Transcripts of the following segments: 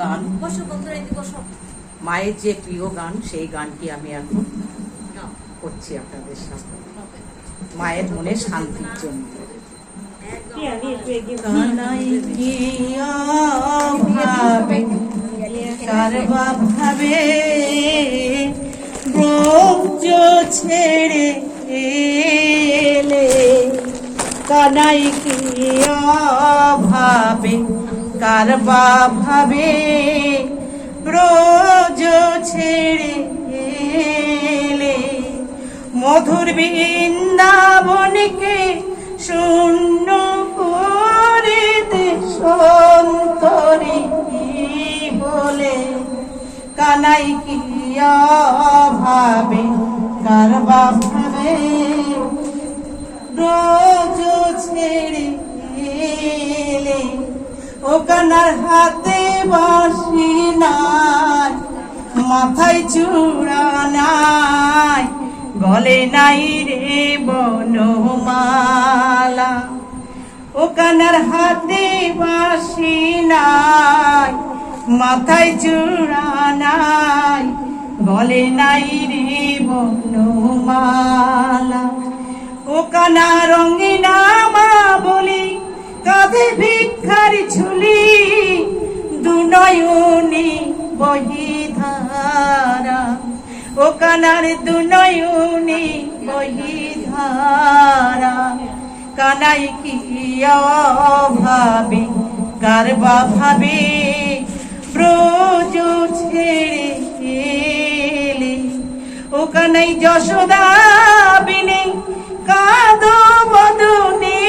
গান। মায়ের যে প্রিয় গান, সেই গানটি আমি এখন করছি আপনাদের সামনে। মায়ের মনে শান্তির জন্য। ভাবে ব্রজ ছেড়ে এলে কানাই কি অভাবে কারবা ভাবে ব্রজ ছেড়ে এলে। মধুর বৃন্দাবনকে শূন্য করে দেশন্তরে বলে। কানাই কি ভাবে কারবা ভাবে রোজ ছেড়ে ও কানার হাতে বাঁশি নাই, মাথায় চূড়া নাই, গলে নাই রে বনমালা। ও কানার হাতে বাঁশি নাই, মাথায় চূড়া নাই, গলে নাই রে বনমালা। ও কানা রঙিনা বহি ধারা, ও কানার দুনয়নি বহি ধারা। কানাই কি অভাবে কারবা ভাবে? ব্রজ ছেড়ে ও কানাই যশোদা বিনে, কাঁদো বদনে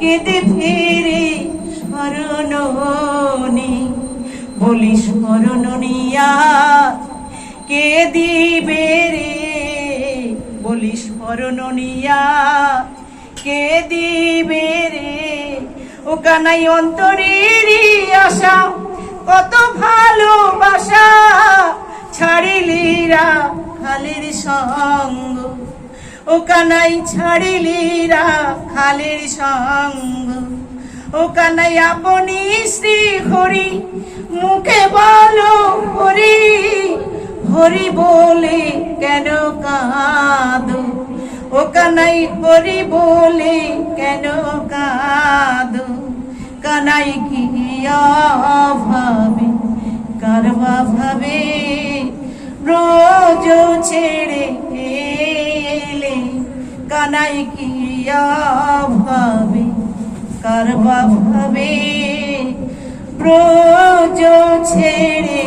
কেঁদে ফিরে স্মরণনি বলি স্মরণনিয়া কে দিবে রে? বলি স্মরণনিয়া কে দিবে রে? ও কানাই অন্তরেরই আশা, কত ভালোবাসা ছাড়িলিরা খালের সঙ্গ। ও কানাই ছাড়িলিরা খালের সঙ্গ। ও কানাই আপনি শ্রী হরি, মুখে বলো হরি হরি বলে কেন কাঁদো? ও কানাই, হরি বলে কেন কাঁদো? কানাই কি ভাবে কারবা ভাবে রোজ ছেড়ে এলে? কানাই কি ভাবে কারবা ভাবে প্রয়োজন ছেড়ে